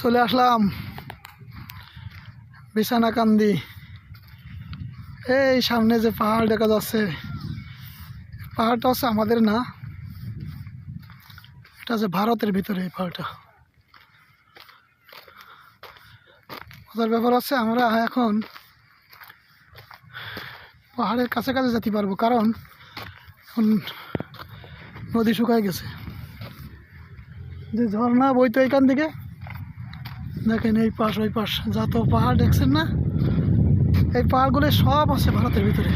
চলে আসলাম। বিছানাকান্দি। এই সামনে যে পাহাড় দেখা যাচ্ছে, পাহাড়টা হচ্ছে আমাদের না, এটা হচ্ছে ভারতের ভিতরে এই পাহাড়টা। মজার ব্যাপার হচ্ছে আমরা এখন পাহাড়ের কাছাকাছি যেতে পারব, কারণ এখন নদী শুকায় গেছে। যে ঝর্ণা বইতো এখান থেকে দেখেন এই পাশ, ওই পাশ, যত পাহাড় দেখছেন না, এই পাহাড়গুলো সব আছে ভারতের ভিতরে।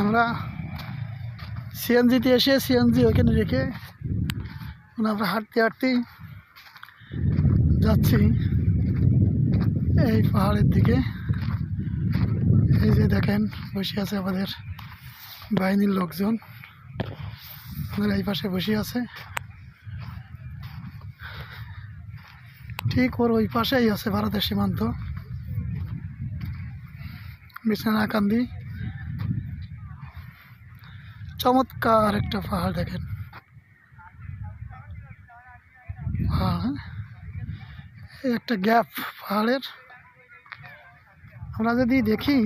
আমরা সিএনজিতে এসে সিএনজি ওইখানে রেখে আমরা হাঁটতে হাঁটতেই যাচ্ছি এই পাহাড়ের দিকে। এই যে দেখেন, বসে আছে আমাদের বাহিনীর লোকজন। আমাদের এই পাশে বসে আছে। ঠিক ওর ওই পাশেই আছে ভারতের সীমান্ত। বিছানাকান্দি চমৎকার একটা পাহাড় দেখেন। হ্যাঁ? একটা গ্যাপ পাহাড়ের। আমরা যদি দেখি,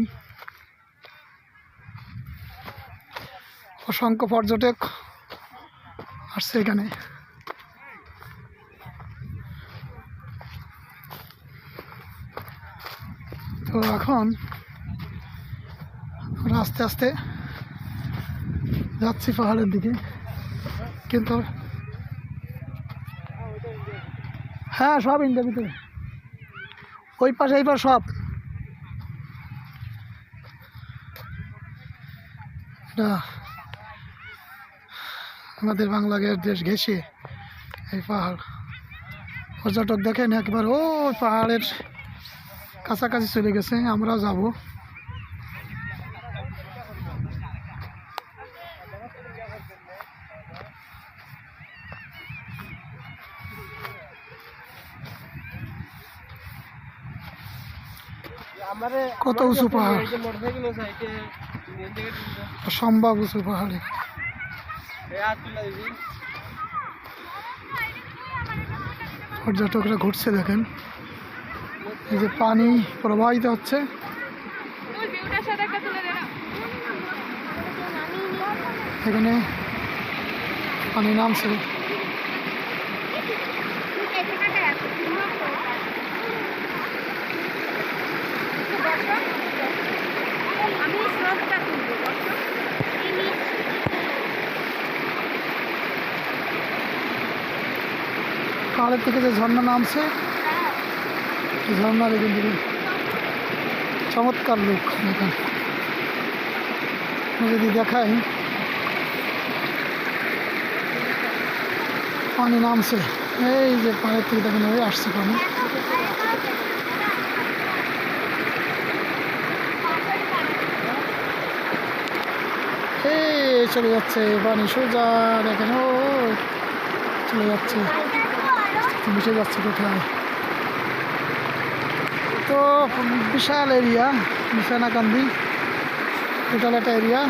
অসংখ্য পর্যটক আসছে এখানে। তো এখন আমরা আস্তে আস্তে যাচ্ছি পাহাড়ের দিকে। কিন্তু হ্যাঁ সব ইন্ডিয়ার ভিতরে। ওই পাশে, এই পাশ সব। আমাদের বাংলাদেশ দেশ ঘেঁষে এই পাহাড়। পর্যটক দেখেন একবার ও পাহাড়ের কাছাকাছি চলে গেছে আমরাও যাব। কত উঁচু পাহাড়? অসম্ভব উঁচু পাহাড়ে। পর্যটকরা ঘুরছে দেখেন। এই যে পানি প্রবাহিত হচ্ছে। এখানে পানি নামছে। পাহাড়ের থেকে যে ঝর্ণা নামছে ঝর্ণার এখান থেকে চমৎকার লোক দেখেন যদি দেখাই, পানি নামছে। এই যে পাহাড়ের থেকে দেখেন ওই আসছে পানি। চলে যাচ্ছে, পানি সোজা দেখেন, ও, চলে যাচ্ছে। মিশে যাচ্ছে কোথায়? তো বিশাল এরিয়া বিছানাকান্দি টোটাল একটা এরিয়া।